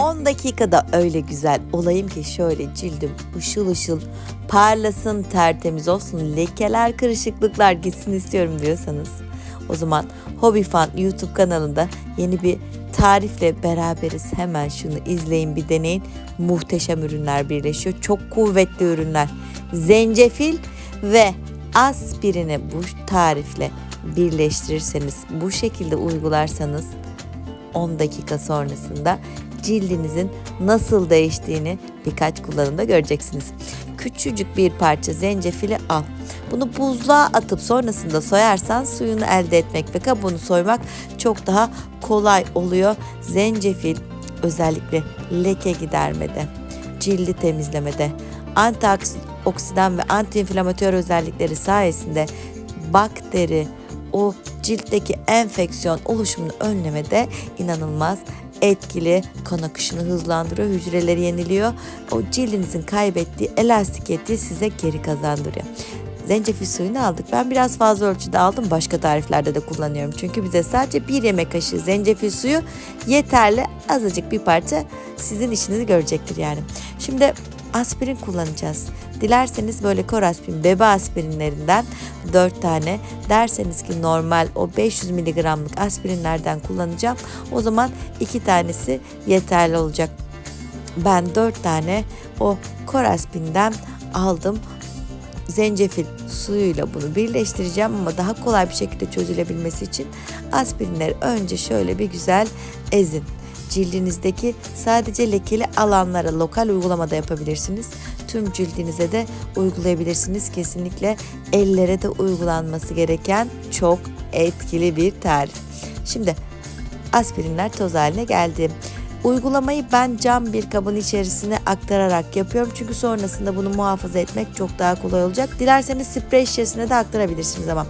10 dakikada öyle güzel olayım ki şöyle cildim ışıl ışıl parlasın, tertemiz olsun, lekeler, kırışıklıklar gitsin istiyorum diyorsanız o zaman Hobby Fan YouTube kanalında yeni bir tarifle beraberiz. Hemen şunu izleyin bir deneyin. Muhteşem ürünler birleşiyor. Çok kuvvetli ürünler. Zencefil ve aspirini bu tarifle birleştirirseniz, bu şekilde uygularsanız 10 dakika sonrasında cildinizin nasıl değiştiğini birkaç kullanımda göreceksiniz. Küçücük bir parça zencefili al. Bunu buzluğa atıp sonrasında soyarsan suyunu elde etmek ve kabuğunu soymak çok daha kolay oluyor. Zencefil özellikle leke gidermede, cildi temizlemede, antioksidan ve antiinflamatör özellikleri sayesinde bakteri, o ciltteki enfeksiyon oluşumunu önlemede inanılmaz etkili kan akışını hızlandırıyor, hücreleri yeniliyor. O cildinizin kaybettiği elastikiyeti size geri kazandırıyor. Zencefil suyunu aldık. Ben biraz fazla ölçüde aldım. Başka tariflerde de kullanıyorum. Çünkü bize sadece bir yemek kaşığı zencefil suyu yeterli. Azıcık bir parça sizin işinizi görecektir yani. Şimdi aspirin kullanacağız. Dilerseniz böyle kor aspirin, bebe aspirinlerinden 4 tane. Derseniz ki normal o 500 miligramlık aspirinlerden kullanacağım. O zaman 2 tanesi yeterli olacak. Ben 4 tane o kor aspirinden aldım zencefil suyuyla bunu birleştireceğim ama daha kolay bir şekilde çözülebilmesi için aspirinleri önce şöyle bir güzel ezin. Cildinizdeki sadece lekeli alanlara lokal uygulamada yapabilirsiniz. Tüm cildinize de uygulayabilirsiniz. Kesinlikle ellere de uygulanması gereken çok etkili bir tarif. Şimdi aspirinler toz haline geldi. Uygulamayı ben cam bir kabın içerisine aktararak yapıyorum. Çünkü sonrasında bunu muhafaza etmek çok daha kolay olacak. Dilerseniz sprey şişesine de aktarabilirsiniz ama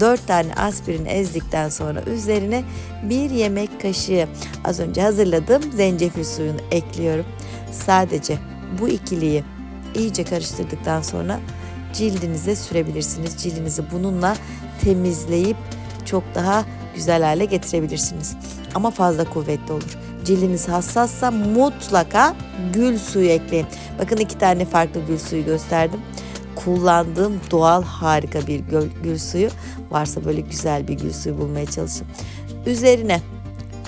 4 tane aspirin ezdikten sonra üzerine bir yemek kaşığı az önce hazırladığım zencefil suyunu ekliyorum. Sadece bu ikiliyi iyice karıştırdıktan sonra cildinize sürebilirsiniz. Cildinizi bununla temizleyip çok daha güzel hale getirebilirsiniz. Ama fazla kuvvetli olur. Cildiniz hassassa mutlaka gül suyu ekleyin. Bakın iki tane farklı gül suyu gösterdim. Kullandığım doğal harika bir gül, suyu. Varsa böyle güzel bir gül suyu bulmaya çalışın. Üzerine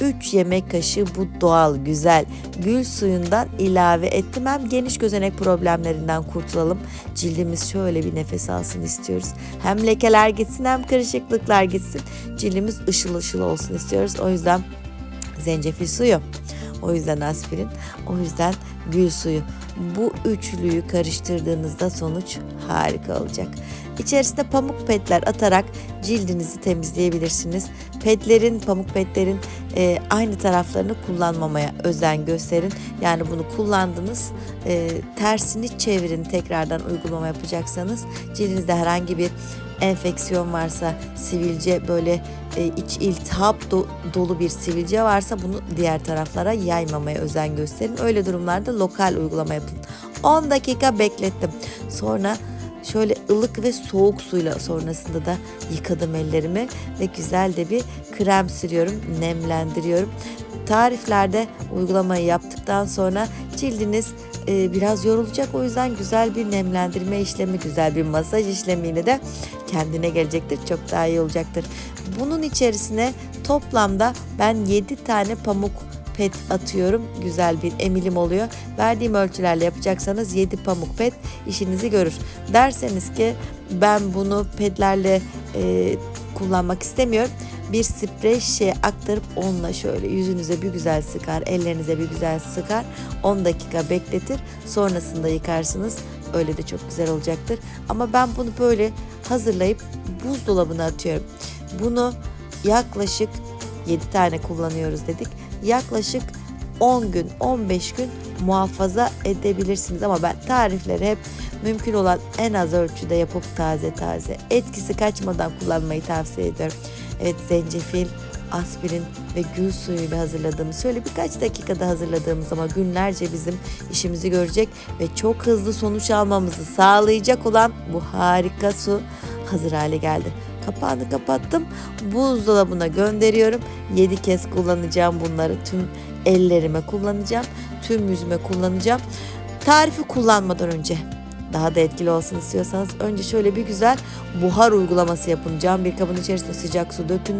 3 yemek kaşığı bu doğal güzel gül suyundan ilave ettim. Hem geniş gözenek problemlerinden kurtulalım. Cildimiz şöyle bir nefes alsın istiyoruz. Hem lekeler gitsin hem kırışıklıklar gitsin. Cildimiz ışıl ışıl olsun istiyoruz. O yüzden zencefil suyu. O yüzden aspirin, o yüzden gül suyu. Bu üçlüyü karıştırdığınızda sonuç harika olacak. İçerisine pamuk petler atarak cildinizi temizleyebilirsiniz. Petlerin, pamuk petlerin e, aynı taraflarını kullanmamaya özen gösterin. Yani bunu kullandınız, e, tersini çevirin tekrardan uygulama yapacaksanız. Cildinizde herhangi bir enfeksiyon varsa, sivilce böyle e, iç iltihap do- dolu bir sivilce varsa bunu diğer taraflara yaymamaya özen gösterin. Öyle durumlarda lokal uygulama yapın. 10 dakika beklettim. Sonra şöyle ılık ve soğuk suyla sonrasında da yıkadım ellerimi ve güzel de bir krem sürüyorum, nemlendiriyorum. Tariflerde uygulamayı yaptıktan sonra cildiniz e, biraz yorulacak. O yüzden güzel bir nemlendirme işlemi, güzel bir masaj işlemiyle de kendine gelecektir. Çok daha iyi olacaktır. Bunun içerisine toplamda ben 7 tane pamuk pet atıyorum. Güzel bir emilim oluyor. Verdiğim ölçülerle yapacaksanız 7 pamuk pet işinizi görür. Derseniz ki ben bunu pedlerle e, kullanmak istemiyorum. Bir sprey şişeye aktarıp onunla şöyle yüzünüze bir güzel sıkar, ellerinize bir güzel sıkar. 10 dakika bekletir. Sonrasında yıkarsınız. Öyle de çok güzel olacaktır. Ama ben bunu böyle hazırlayıp buzdolabına atıyorum. Bunu yaklaşık 7 tane kullanıyoruz dedik. Yaklaşık 10 gün, 15 gün muhafaza edebilirsiniz ama ben tarifleri hep mümkün olan en az ölçüde yapıp taze taze etkisi kaçmadan kullanmayı tavsiye ediyorum. Evet zencefil, aspirin ve gül suyuyla hazırladığımız şöyle birkaç dakikada hazırladığımız ama günlerce bizim işimizi görecek ve çok hızlı sonuç almamızı sağlayacak olan bu harika su hazır hale geldi. Kapağını kapattım. Buzdolabına gönderiyorum. 7 kez kullanacağım bunları. Tüm ellerime kullanacağım. Tüm yüzüme kullanacağım. Tarifi kullanmadan önce daha da etkili olsun istiyorsanız önce şöyle bir güzel buhar uygulaması yapın. Cam bir kabın içerisine sıcak su dökün.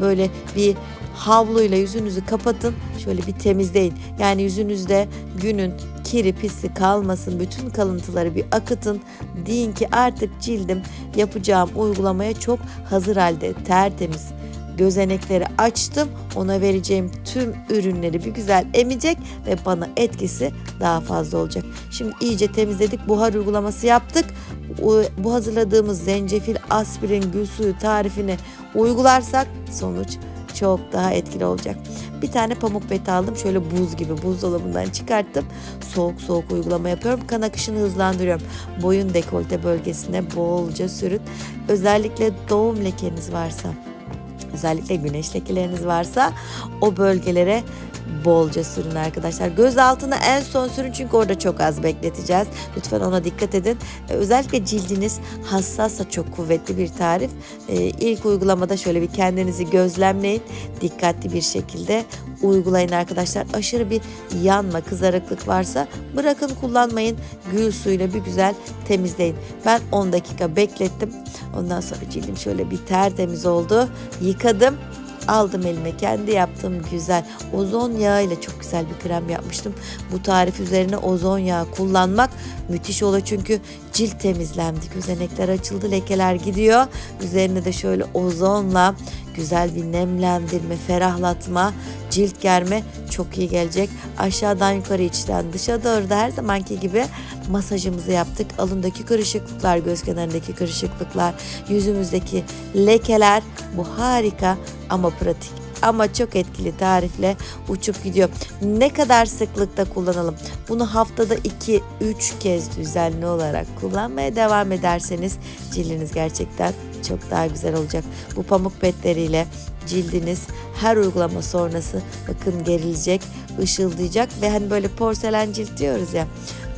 Böyle bir havluyla yüzünüzü kapatın. Şöyle bir temizleyin. Yani yüzünüzde günün kiri pisi kalmasın. Bütün kalıntıları bir akıtın. Deyin ki artık cildim yapacağım uygulamaya çok hazır halde tertemiz gözenekleri açtım. Ona vereceğim tüm ürünleri bir güzel emecek ve bana etkisi daha fazla olacak. Şimdi iyice temizledik. Buhar uygulaması yaptık. Bu- hazırladığımız zencefil, aspirin, gül suyu tarifini uygularsak sonuç çok daha etkili olacak. Bir tane pamuk beti aldım. Şöyle buz gibi buzdolabından çıkarttım. Soğuk soğuk uygulama yapıyorum. Kan akışını hızlandırıyorum. Boyun dekolte bölgesine bolca sürün. Özellikle doğum lekeniz varsa özellikle güneş lekeleriniz varsa o bölgelere bolca sürün arkadaşlar. Göz altına en son sürün çünkü orada çok az bekleteceğiz. Lütfen ona dikkat edin. Ee, Özellikle cildiniz hassassa çok kuvvetli bir tarif. Ee, İlk uygulamada şöyle bir kendinizi gözlemleyin. Dikkatli bir şekilde uygulayın arkadaşlar. Aşırı bir yanma, kızarıklık varsa bırakın kullanmayın. Gül suyuyla bir güzel temizleyin. Ben 10 dakika beklettim. Ondan sonra cildim şöyle bir tertemiz oldu. Yıkadım. Aldım elime kendi yaptığım güzel ozon yağı ile çok güzel bir krem yapmıştım. Bu tarif üzerine ozon yağı kullanmak müthiş olur çünkü cilt temizlendi. Gözenekler açıldı, lekeler gidiyor. Üzerine de şöyle ozonla güzel bir nemlendirme, ferahlatma, cilt germe çok iyi gelecek. Aşağıdan yukarı içten dışa doğru da her zamanki gibi masajımızı yaptık. Alındaki kırışıklıklar, göz kenarındaki kırışıklıklar, yüzümüzdeki lekeler bu harika ama pratik ama çok etkili tarifle uçup gidiyor. Ne kadar sıklıkta kullanalım? Bunu haftada 2-3 kez düzenli olarak kullanmaya devam ederseniz cildiniz gerçekten çok daha güzel olacak. Bu pamuk betleriyle cildiniz her uygulama sonrası bakın gerilecek, ışıldayacak ve hani böyle porselen cilt diyoruz ya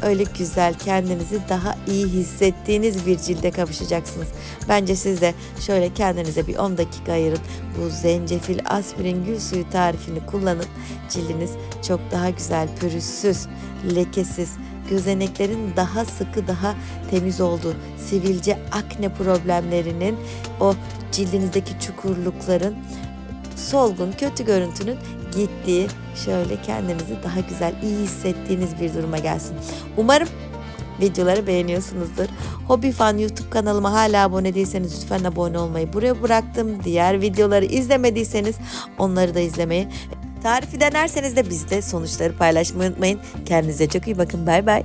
öyle güzel kendinizi daha iyi hissettiğiniz bir cilde kavuşacaksınız. Bence siz de şöyle kendinize bir 10 dakika ayırın. Bu zencefil, aspirin, gül suyu tarifini kullanın. Cildiniz çok daha güzel, pürüzsüz, lekesiz, gözeneklerin daha sıkı, daha temiz olduğu, sivilce, akne problemlerinin, o cildinizdeki çukurlukların solgun, kötü görüntünün gittiği, şöyle kendinizi daha güzel, iyi hissettiğiniz bir duruma gelsin. Umarım videoları beğeniyorsunuzdur. Hobby Fan YouTube kanalıma hala abone değilseniz lütfen abone olmayı buraya bıraktım. Diğer videoları izlemediyseniz onları da izlemeyi. Tarifi denerseniz de bizde sonuçları paylaşmayı unutmayın. Kendinize çok iyi bakın. Bay bay.